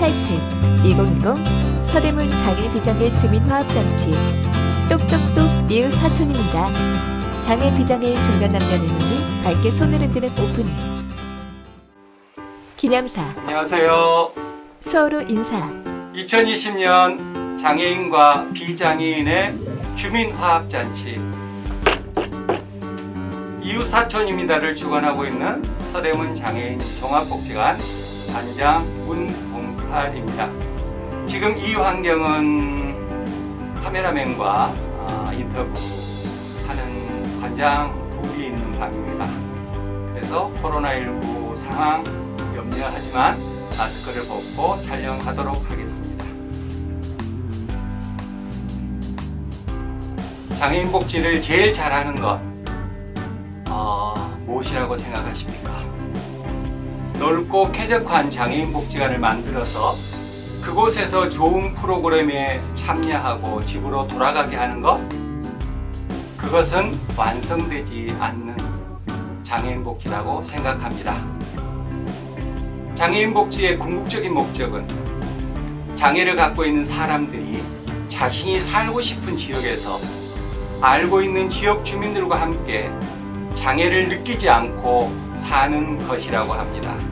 타이틀. 2020 서대문 장애 비장애 주민화합장치. 똑똑똑 리우 사촌입니다. 장애 비장애 중년 눈이 밝게 손을 흔드는 오프닝 기념사. 안녕하세요. 서로 인사. 2020년 장애인과 비장애인의 주민화합잔치. 이웃사촌입니다를 주관하고 있는 서대문 장애인 종합복지관 관장 문봉 팔입니다. 지금 이 환경은 카메라맨과 아, 인터뷰하는 관장 둘이 있는 방입니다. 그래서 코로나19 상황 염려하지만 마스크를 벗고 촬영하도록 하겠습니다. 장애인 복지를 제일 잘하는 것 어, 무엇이라고 생각하십니까? 넓고 쾌적한 장애인 복지관을 만들어서 그곳에서 좋은 프로그램에 참여하고 집으로 돌아가게 하는 것 그것은 완성되지 않는 장애인 복지라고 생각합니다. 장애인 복지의 궁극적인 목적은 장애를 갖고 있는 사람들이 자신이 살고 싶은 지역에서 알고 있는 지역 주민들과 함께 장애를 느끼지 않고 사는 것이라고 합니다.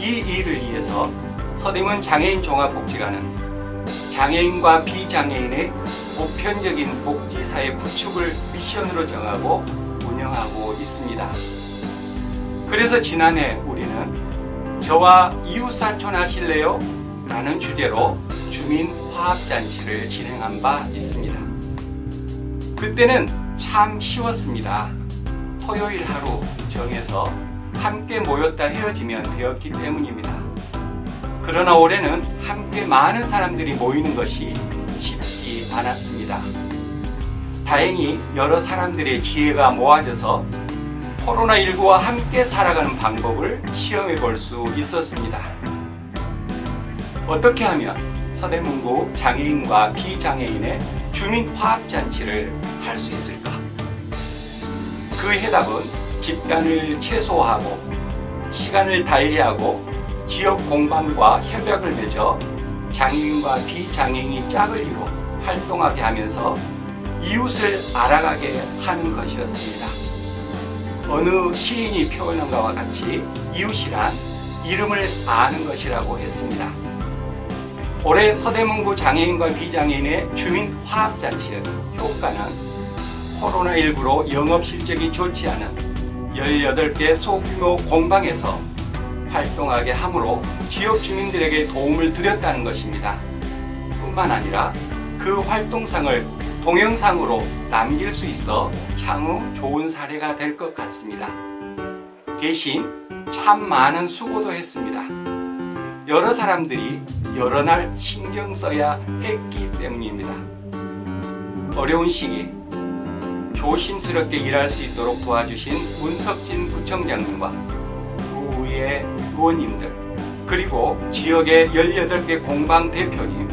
이 일을 위해서 서대문 장애인 종합복지관은 장애인과 비장애인의 보편적인 복지 사회 구축을 미션으로 정하고 운영하고 있습니다. 그래서 지난해 우리는 저와 이웃사촌 하실래요? 라는 주제로 주민 화합잔치를 진행한 바 있습니다. 그때는 참 쉬웠습니다. 토요일 하루 정해서 함께 모였다 헤어지면 되었기 때문입니다. 그러나 올해는 함께 많은 사람들이 모이는 것이 쉽지 않았습니다. 다행히 여러 사람들의 지혜가 모아져서 코로나19와 함께 살아가는 방법을 시험해 볼 수 있었습니다. 어떻게 하면 서대문구 장애인과 비장애인의 주민 화합잔치를 할 수 있을까? 그 해답은 집단을 최소화하고 시간을 달리하고 지역 공방과 협약을 맺어 장애인과 비장애인이 짝을 이루 활동하게 하면서 이웃을 알아가게 하는 것이었습니다. 어느 시인이 표현한 것과 같이 이웃이란 이름을 아는 것이라고 했습니다. 올해 서대문구 장애인과 비장애인의 주민 화합잔치의 효과는 코로나19로 영업 실적이 좋지 않은 18개 소규모 공방에서 활동하게 함으로 지역 주민들에게 도움을 드렸다는 것입니다. 뿐만 아니라 그 활동상을 동영상으로 남길 수 있어 향후 좋은 사례가 될 것 같습니다. 대신 참 많은 수고도 했습니다. 여러 사람들이 여러 날 신경 써야 했기 때문입니다. 어려운 시기 조심스럽게 일할 수 있도록 도와주신 문석진 부청장님과 구의 의원님들 그리고 지역의 18개 공방 대표님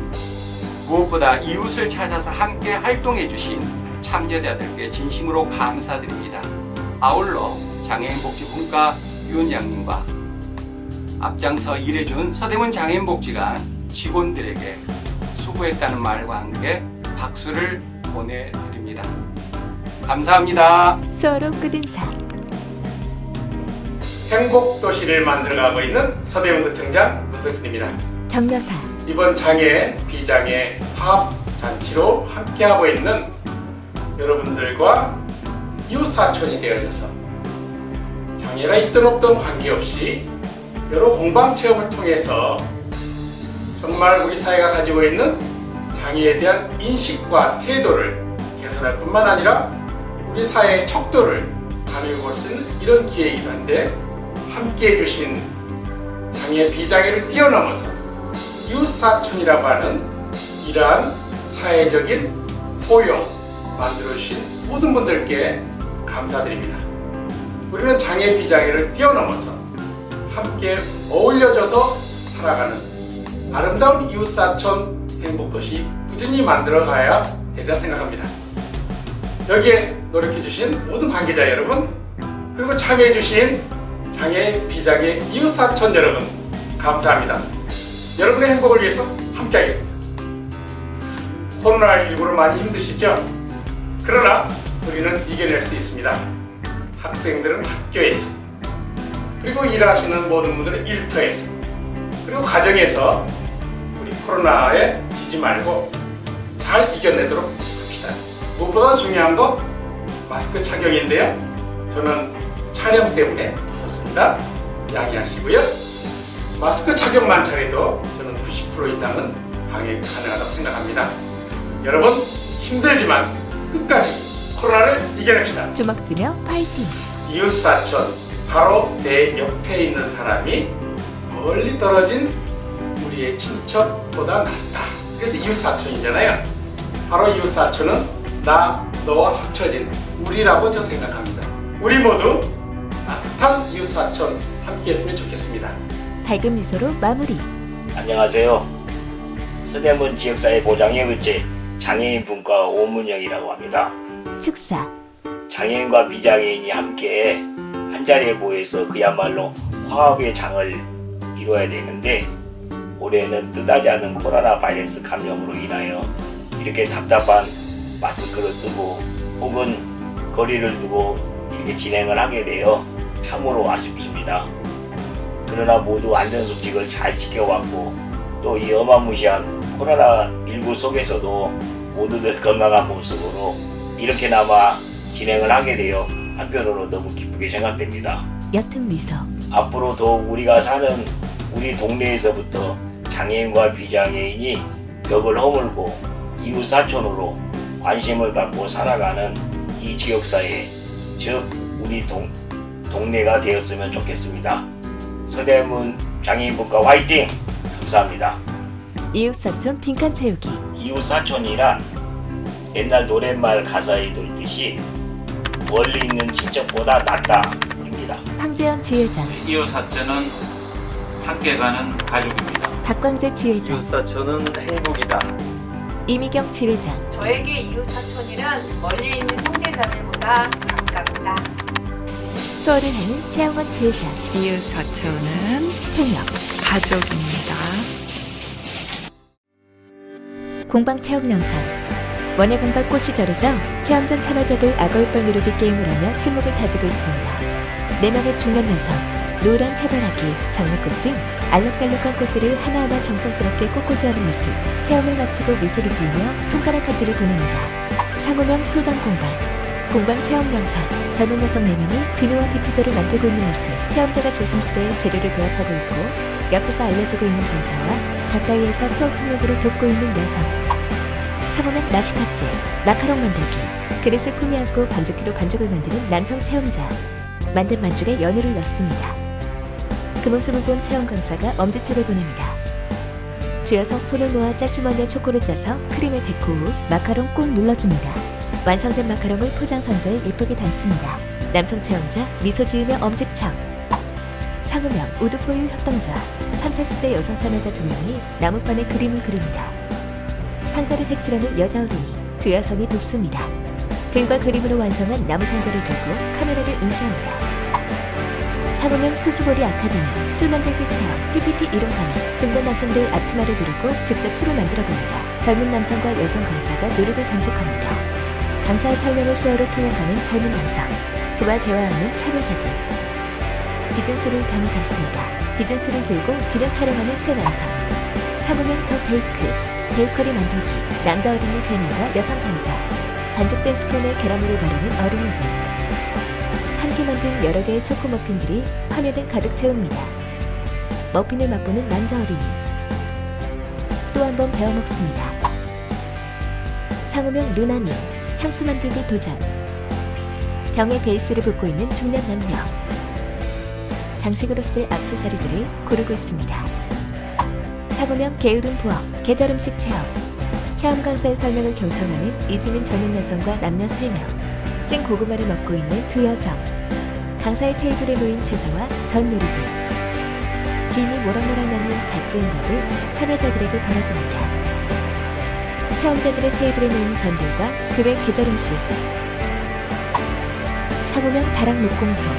무엇보다 이웃을 찾아서 함께 활동해 주신 참여자들께 진심으로 감사드립니다. 아울러 장애인복지분과 위원장님과 앞장서 일해준 서대문 장애인복지관 직원들에게 수고했다는 말과 함께 박수를 보내드립니다. 감사합니다. 서로 끝인 사 행복 도시를 만들어가고 있는 서대문 구청장 문석준입니다. 정여사 이번 장애 비장애 화합 잔치로 함께하고 있는 여러분들과 이웃 사촌이 되어져서 장애가 있든 없든 관계없이 여러 공방 체험을 통해서 정말 우리 사회가 가지고 있는 장애에 대한 인식과 태도를 개선할 뿐만 아니라 우리 사회의 척도를 수 있는 이런 기회이기도 한데 함께 해주신 장애 비장애를 뛰어넘어서 이웃사촌이라고 하는 이러한 사회적인 포용 만들어주신 모든 분들께 감사드립니다. 우리는 장애 비장애를 뛰어넘어서 함께 어울려져서 살아가는 아름다운 이웃사촌 행복도시 꾸준히 만들어가야 되리라 생각합니다. 여기에 노력해주신 모든 관계자 여러분 그리고 참여해주신 장애 비장애 이웃 사촌 여러분 감사합니다. 여러분의 행복을 위해서 함께하겠습니다. 코로나19로 많이 힘드시죠? 그러나 우리는 이겨낼 수 있습니다. 학생들은 학교에서 그리고 일하시는 모든 분들은 일터에서 그리고 가정에서 우리 코로나에 지지 말고 잘 이겨내도록 합시다. 무엇보다 중요한 거 마스크 착용인데요. 저는 촬영 때문에 벗었습니다. 양해하시고요. 마스크 착용만 잘해도 저는 90% 이상은 방역 가능하다고 생각합니다. 여러분 힘들지만 끝까지 코로나를 이겨냅시다. 주먹 쥐며 파이팅! 이웃 사촌 바로 내 옆에 있는 사람이 멀리 떨어진 우리의 친척보다 낫다. 그래서 이웃 사촌이잖아요. 바로 이웃 사촌은 나 너와 합쳐진 우리라고 저 생각합니다. 우리 모두 따뜻한 이웃 사촌 함께했으면 좋겠습니다. 밝은 미소로 마무리. 안녕하세요. 서대문 지역사회 보장의 의제 장애인 분과 오문영이라고 합니다. 축사. 장애인과 비장애인이 함께 한 자리에 모여서 그야말로 화합의 장을 이루어야 되는데 올해는 뜻하지 않은 코로나 바이러스 감염으로 인하여 이렇게 답답한 마스크를 쓰고 혹은 거리를 두고 이렇게 진행을 하게 되어 참으로 아쉽습니다. 그러나 모두 안전수칙을 잘 지켜왔고 또 이 어마무시한 코로나19 속에서도 모두들 건강한 모습으로 이렇게나마 진행을 하게 되어 한편으로 너무 기쁘게 생각됩니다. 옅은 미소. 앞으로 더욱 우리가 사는 우리 동네에서부터 장애인과 비장애인이 벽을 허물고 이웃 사촌으로 관심을 갖고 살아가는 이 지역사회, 즉 우리 동, 동네가 되었으면 좋겠습니다. 서대문 장애인분과 화이팅! 감사합니다. 이웃사촌 빈칸 채우기. 이웃 사촌이란 옛날 노랫말 가사에도 있듯이 멀리 있는 친척보다 낫다입니다. 황재현 지회장. 이웃 사촌은 함께 가는 가족입니다. 박광재 지회장. 이웃사촌은 행복이다. 이미경 지회장. 저에게 이웃 사촌이란 멀리 있는 형제자매보다 가깝다. 수어를 하는 최영원 지회장. 이웃 사촌은 통역. 가족입니다. 공방 체험 영상. 원예 공방 꽃시절에서 체험전 참여자들 악어이빨 누르기 게임을 하며 침묵을 다지고 있습니다. 네 명의 중년 여성, 노란 해바라기, 장미꽃 등 알록달록한 꽃들을 하나하나 정성스럽게 꽃꽂이하는 모습. 체험을 마치고 미소를 지으며 손가락 하트를 보냅니다. 상호명 솔방 공방. 공방 체험 영상. 젊은 여성 4명이 비누와 디퓨저를 만들고 있는 모습. 체험자가 조심스레 재료를 배합하고 있고 옆에서 알려주고 있는 강사와 가까이에서 수업 통역으로 돕고 있는 여성. 상호명 나시카제, 마카롱 만들기. 그릇을 품에 안고 반죽기로 반죽을 만드는 남성 체험자. 만든 반죽에 연유를 넣습니다. 그 모습을 본 체험 강사가 엄지척을 보냅니다. 주여석 손을 모아 짝주머니에 초코를 짜서 크림에 데코 후 마카롱 꾹 눌러줍니다. 완성된 마카롱을 포장 상자에 예쁘게 담습니다. 남성 체험자 미소 지으며 엄지척. 상호명 우드포유 협동조합 3, 40대 여성 참여자 두 명이 나무판에 그림을 그립니다. 상자를 색칠하는 여자 어린이 두 여성이 돕습니다. 글과 그림으로 완성한 나무 상자를 들고 카메라를 응시합니다. 상호명 수수고리 아카데미 술 만들기 체험 PPT 이론 강의 중년 남성들 앞치마를 두르고 직접 술을 만들어 봅니다. 젊은 남성과 여성 강사가 노력을 간직합니다. 강사의 설명을 수어로 통역하는 젊은 남성 그와 대화하는 참여자들 비즈니스를 병에 담습니다. 비즈니스를 들고 기력 촬영하는 새 남성 상호명 더 베이크 베이커리 만들기 남자 어린이 3명과 여성 강사 반죽된 스콘에 계란물을 바르는 어린이들 함께 만든 여러 개의 초코 머핀들이 화면에 가득 채웁니다. 머핀을 맛보는 남자 어린이 또 한 번 배워 먹습니다. 상호명 루나미 향수 만들기 도전 병의 베이스를 붓고 있는 중년 남녀 장식으로 쓸 액세서리들을 고르고 있습니다. 사고명 게으름 부엌 계절 음식 체험 체험 강사의 설명을 경청하는 이주민 젊은 여성과 남녀 3명 찐 고구마를 먹고 있는 두 여성 강사의 테이블에 놓인 채소와 전 요리들 김이 모락모락 나는 갓 지은 밥을 참여자들에게 덜어줍니다. 체험자들의 테이블에 놓인 전들과 그외 계절 음식 사고명 다락 목공소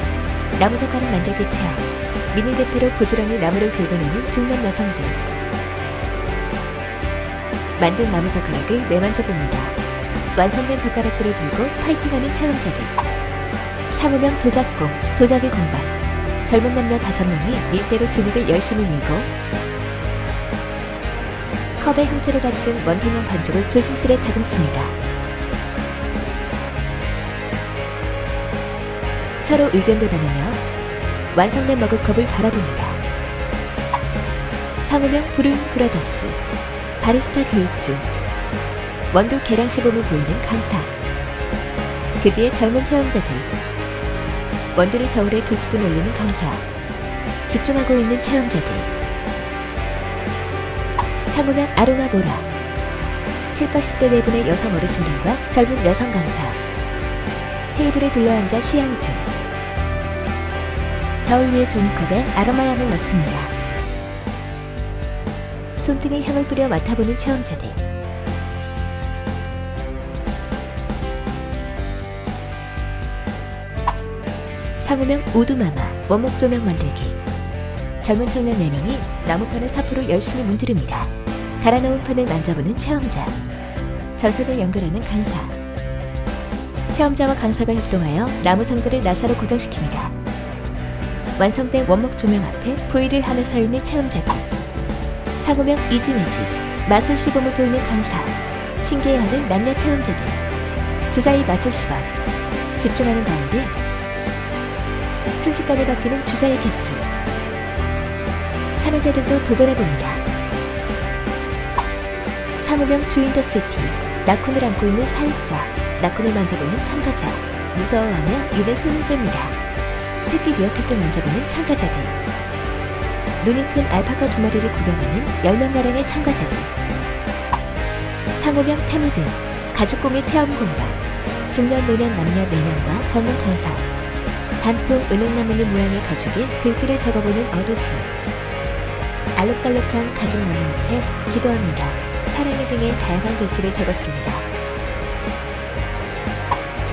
나무젓가락 만들기 체험 미니 대표로 부지런히 나무를 긁어내는 중년 여성들 만든 나무 젓가락을 내만져 봅니다. 완성된 젓가락들을 들고 파이팅하는 체험자들. 상호명 도작공, 도자기 공방. 젊은 남녀 다섯 명이 밀대로 진흙을 열심히 밀고 컵에 형체를 갖춘 원통형 반죽을 조심스레 다듬습니다. 서로 의견도 나누며 완성된 머그컵을 바라봅니다. 상호명 브룬 브라더스 바리스타 교육 중 원두 계량 시범을 보이는 강사 그 뒤에 젊은 체험자들 원두를 저울에 두 스푼 올리는 강사. 집중하고 있는 체험자들. 상호명 아로마 보라. 7, 80대 네 분의 여성 어르신들과 젊은 여성 강사. 테이블에 둘러앉아 시향 중 저울 위에 종이컵에 아로마 향을 넣습니다. 손등에 향을 뿌려 맡아보는 체험자들. 상호명 우두마마 원목 조명 만들기. 젊은 청년 4명이 나무판을 사포로 열심히 문지릅니다. 갈아놓은 판을 만져보는 체험자. 전선을 연결하는 강사. 체험자와 강사가 협동하여 나무 상자를 나사로 고정시킵니다. 완성된 원목 조명 앞에 부위를 하며 서 있는 체험자들. 사고명 이지매지 마술 시범을 보이는 강사. 신기해하는 남녀 체험자들. 주사위 마술 시범. 집중하는 가운데 순식간에 바뀌는 주사위 개수. 참여자들도 도전해봅니다. 상호명 주인더 세티. 라쿤을 안고 있는 사육사. 라쿤을 만져보는 참가자. 무서워하며 입에 손을 뺍니다. 새끼 미어캣을 만져보는 참가자들. 눈이 큰 알파카 두 마리를 구경하는 10명가량의 참가자들. 상호명 태무등, 가죽공예 체험 공방, 중년 노년 남녀 4명과 전문 강사, 단풍 은행나무잎 모양의 가죽에 글귀를 적어보는 어르신, 알록달록한 가죽나무 잎에 기도합니다. 사랑의 등의 다양한 글귀를 적었습니다.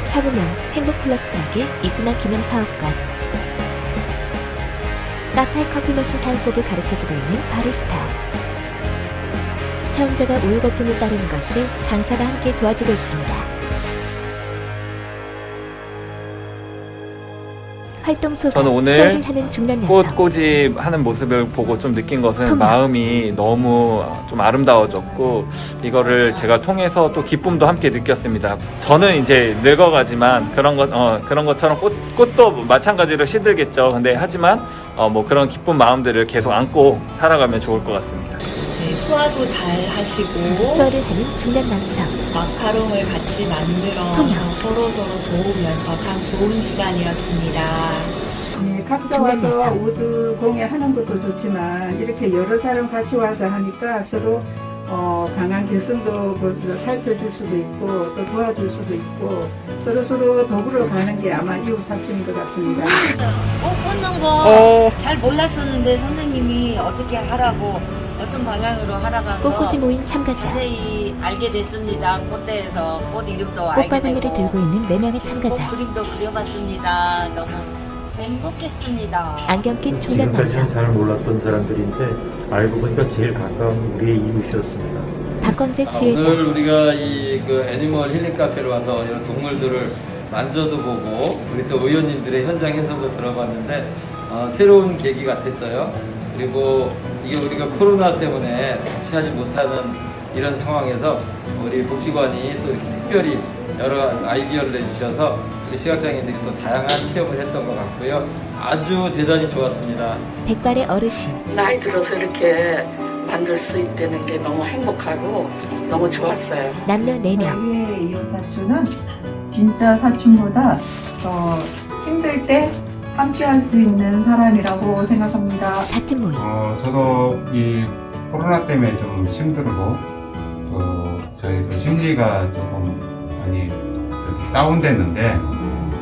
사고명 행복 플러스 가게 이진아 기념 사업관 카페 커피 머신 사용법을 가르쳐주고 있는 바리스타 체험자가 우유 거품을 따르는 것을 강사가 함께 도와주고 있습니다. 활동 소감 저는 오늘 수업을 하는 중년 여성 꽃 꼬집 하는 모습을 보고 좀 느낀 것은 통화. 마음이 너무 좀 아름다워졌고 이거를 제가 통해서 또 기쁨도 함께 느꼈습니다. 저는 이제 늙어가지만 그런 것 어, 그런 것처럼 꽃 꽃도 마찬가지로 시들겠죠. 근데 하지만 어, 뭐 그런 기쁜 마음들을 계속 안고 살아가면 좋을 것 같습니다. 네, 소화도 잘 하시고 수업을 하는 중년 남성 마카롱을 같이 만들어서 통역. 서로 서로 도우면서 참 좋은 시간이었습니다. 네, 각자 와서 예상. 우드 공예 하는 것도 좋지만 이렇게 여러 사람 같이 와서 하니까 서로 어, 강한 개성도 그 살펴줄 수도 있고 또 도와줄 수도 있고 서로 서로 더불어 가는 게 아마 이웃 사촌인 것 같습니다. 꽃 꽂는 거 잘 몰랐었는데 선생님이 어떻게 하라고 어떤 방향으로 하라고 꽃꽂이 모임 참가자 자세히 알게 됐습니다. 꽃대에서 꽃 이름도 알게 꽃바구니를 되고 들고 있는 4명의 참가자 꽃 그림도 그려봤습니다. 너무 행복했습니다. 안경 낀 중년 남성 지금까지는 잘 몰랐던 사람들인데 알고 보니까 제일 가까운 우리의 이웃이었습니다. 박광재 지회자 오늘 우리가 이 그 애니멀 힐링 카페로 와서 이런 동물들을 만져도 보고 우리 또 의원님들의 현장 해석도 들어봤는데 어, 새로운 계기 같았어요. 그리고 이게 우리가 코로나 때문에 같이 하지 못하는 이런 상황에서 우리 복지관이 또 이렇게 특별히 여러 아이디어를 내주셔서 우리 시각장애인들이 또 다양한 체험을 했던 것 같고요. 아주 대단히 좋았습니다. 백발의 어르신 나이 들어서 이렇게 만들 수 있다는 게 너무 행복하고 너무 좋았어요. 남녀 4명 저희 이웃 사촌은 진짜 사촌보다 더 힘들 때 함께 할 수 있는 사람이라고 생각합니다. 같은 모임 어, 저도 이 코로나 때문에 좀 힘들고 또 저희도 심리가 조금 많이 이렇게 다운됐는데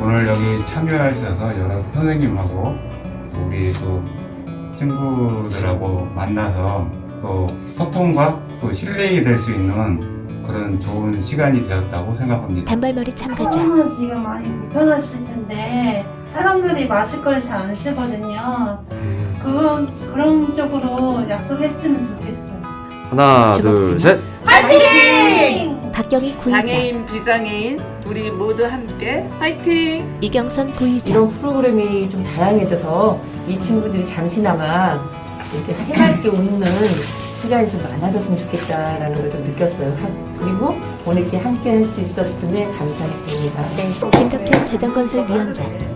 오늘 여기 참여하셔서 여러 선생님하고 우리 또 친구들하고 만나서 또 소통과 또 힐링이 될 수 있는 그런 좋은 시간이 되었다고 생각합니다. 단발머리 참가자 코로나 지금 많이 불편하실 텐데 사람들이 마스크를 잘안 쓰거든요. 그런 그런 쪽으로 약속했으면 좋겠어요. 하나 둘셋 화이팅! 박경희 구의장, 장애인, 비장애인 우리 모두 함께 화이팅! 이경선 부의장, 이런 프로그램이 좀 다양해져서 이 친구들이 잠시나마 이렇게 해맑게 웃는 시간이 좀 많아졌으면 좋겠다라는 걸 좀 느꼈어요. 하- 그리고 오늘 이렇게 함께 할 수 있었음에 감사했습니다. 김덕현 재정건설위원장,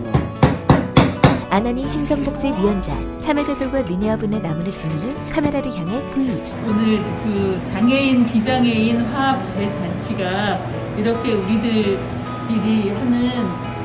안한희 행정복지위원장, 참여자들과 미니어분의 나무를 심는 카메라를 향해 부의. 오늘 그 장애인 비장애인 화합 대잔치가 이렇게 우리들끼리 하는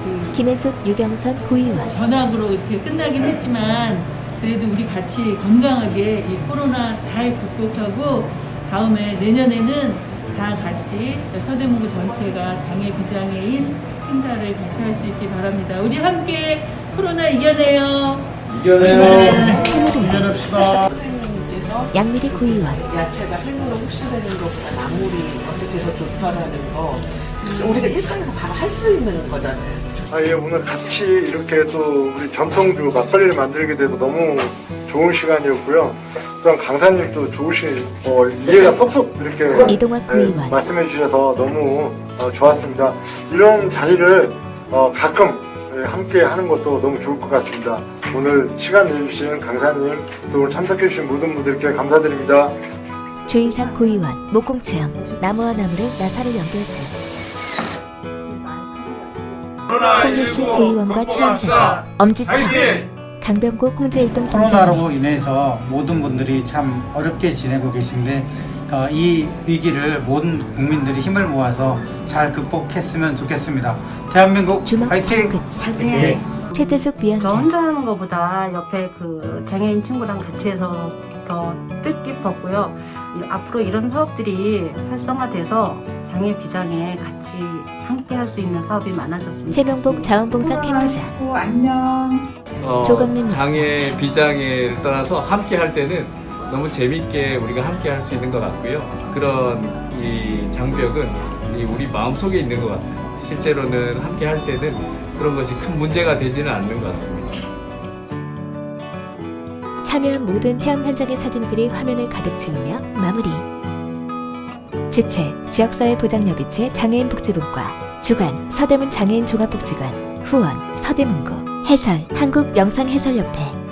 그 김혜숙 유경선 구의원, 전학으로 이렇게 끝나긴 했지만 그래도 우리 같이 건강하게 이 코로나 잘 극복하고 다음에 내년에는 다 같이 서대문구 전체가 장애 비장애인 행사를 같이 할 수 있기 바랍니다. 우리 함께 코로나 이겨내요. 중앙정당 새누리당, 선생님께서 양미리 구의원, 야채가 생으로 흡수되는 것보다 나물이 어떻게 더 좋다라는 거 우리가 일상에서 바로 할 수 있는 거잖아요. 아, 예, 오늘 같이 이렇게 또 우리 전통주 막걸리를 만들게 돼서 너무 좋은 시간이었고요. 또한 강사님도 좋으신, 어, 이해가 쏙쏙 이렇게 이동학 예, 구의원, 말씀해 주셔서 너무 어, 좋았습니다. 이런 자리를 어, 가끔 예, 함께 하는 것도 너무 좋을 것 같습니다. 오늘 시간 내주신 강사님, 또 오늘 참석해 주신 모든 분들께 감사드립니다. 주인상 구의원, 목공체험, 나무와 나무를 나사로 연결중. 홍길식 의원과 체험자, 엄지청, 강병구 홍제일동 코로나로 인해서 모든 분들이 참 어렵게 지내고 계신데 어, 이 위기를 모든 국민들이 힘을 모아서 잘 극복했으면 좋겠습니다. 대한민국 주먹 화이팅! 끝. 최재숙 저 위원장, 혼자 하는 것보다 옆에 그 장애인 친구랑 같이 해서 더 뜻깊었고요. 이- 앞으로 이런 사업들이 활성화돼서 장애 비장애 같이 함께 할 수 있는 사업이 많아졌으면 최명복 자원봉사 캠프장, 안녕. 조강림 목사, 장애 비장애를 떠나서 함께 할 때는 너무 재밌게 우리가 함께 할 수 있는 것 같고요. 그런 이 장벽은 이 우리 마음 속에 있는 것 같아요. 실제로는 함께 할 때는 그런 것이 큰 문제가 되지는 않는 것 같습니다. 참여한 모든 체험 현장의 사진들이 화면을 가득 채우며 마무리. 주최 지역사회 보장협의체 장애인 복지분과 주관 서대문 장애인 종합복지관 후원 서대문구 해설 한국영상해설협회